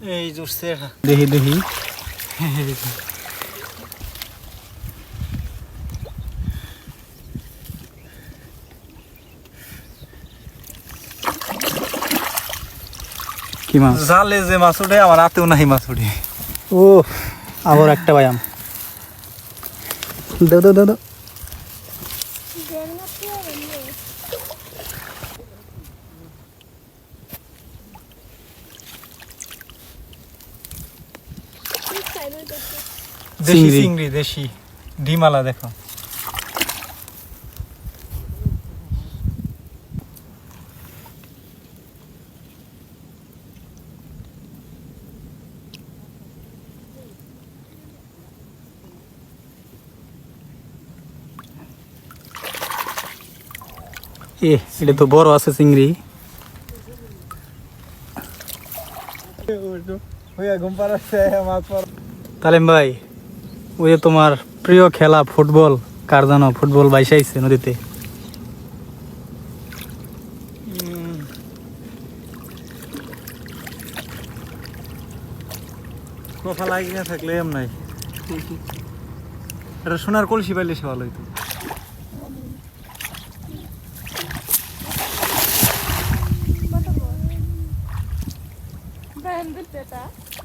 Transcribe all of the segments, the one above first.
এই জুড়ছে দেখি দেখি। কি মাছ? জালে যে মাছ উঠে আমার হাতেও নাহি মাছ উঠে। ও আবার একটা দাও দাও দাও দাও। দেশি চিংড়ি। দেশি। ডিমালা দেখো। এ এটা তো বড় আছে চিংড়ি। ঘুম পাড়াচ্ছে মাছ তালিম ভাই ওই যে তোমার প্রিয় খেলা ফুটবল কার জানো ফুটবল বাইসাইছে নদীতে? কথা লাগি না থাকলে এম নাই। এটা সোনার কলসি পাইলে সে ভালো হইতো।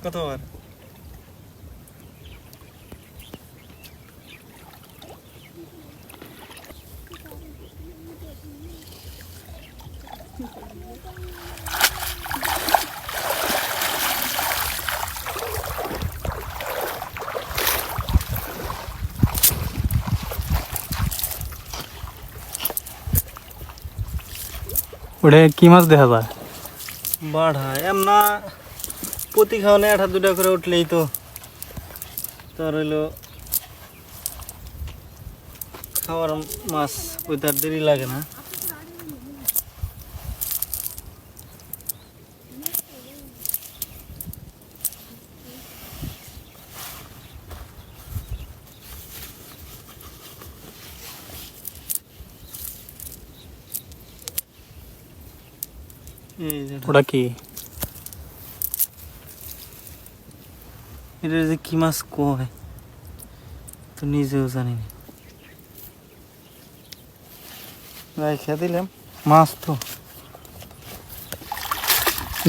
কতবার? ওটা কি মাছ দেখা যায়? বাড়া, এমনা প্রতি খাওয়ানে একটা দুটা করে উঠলেই তো। তোর হইল খাওয়ার মাছ ওই তার দেরি লাগে না। ওটা কি এটা যে কি মাছ কয় তো নিজেও জানি না। গাই খেয়ে দিলাম মাছ তো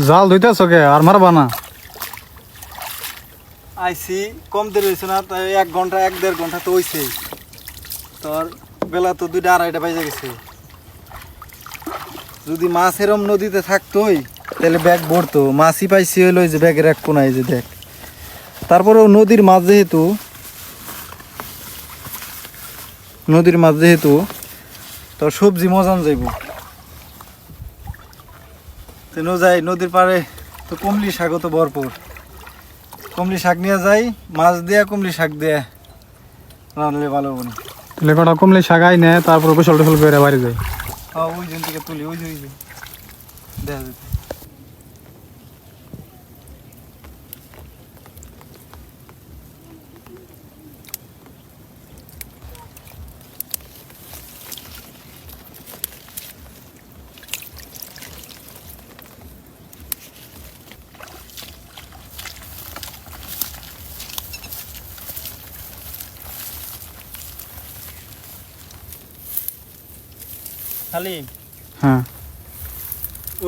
জাল ধুইতেছ কে আর মারবা না। আইসি কম দেরি হয়েছে না তাই এক ঘণ্টা এক দেড় ঘণ্টা তো হয়েছে তোর বেলা তো দুইটা আড়াইটা বাজে গেছে। যদি মাছ এরম নদীতে থাকতোই, তাহলে ব্যাগ ভরতো। মাছই পাইছি হইল যে ব্যাগের এক কোনায় যে দেখ। তারপরেও নদীর মাছ যেহেতু, নদীর মাছ যেহেতু তোর সবজি মজান যাইব। তো যাই, নদীর পাড়ে তো কমলি শাকও তো ভরপুর। কমলি শাক নিয়ে যাই, মাছ দিয়া কমলি শাক দিয়ে। রাঁধলে ভালো হবে না। তাহলে কটা কমলে শাগাই নেয় তারপর গোসল টোসল করে বাড়ি যায় হ্যাঁ ওই জন থেকে তুলি ওই যে ওই খালি? হ্যাঁ।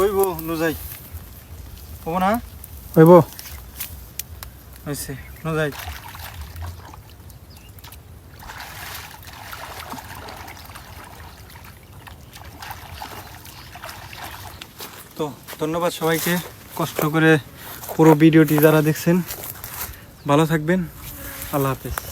ওইব নুজাই। হব না? হইব। হয়েছে নুজাই। তো ধন্যবাদ সবাইকে কষ্ট করে পুরো ভিডিওটি যারা দেখছেন। ভালো থাকবেন। আল্লাহ হাফেজ।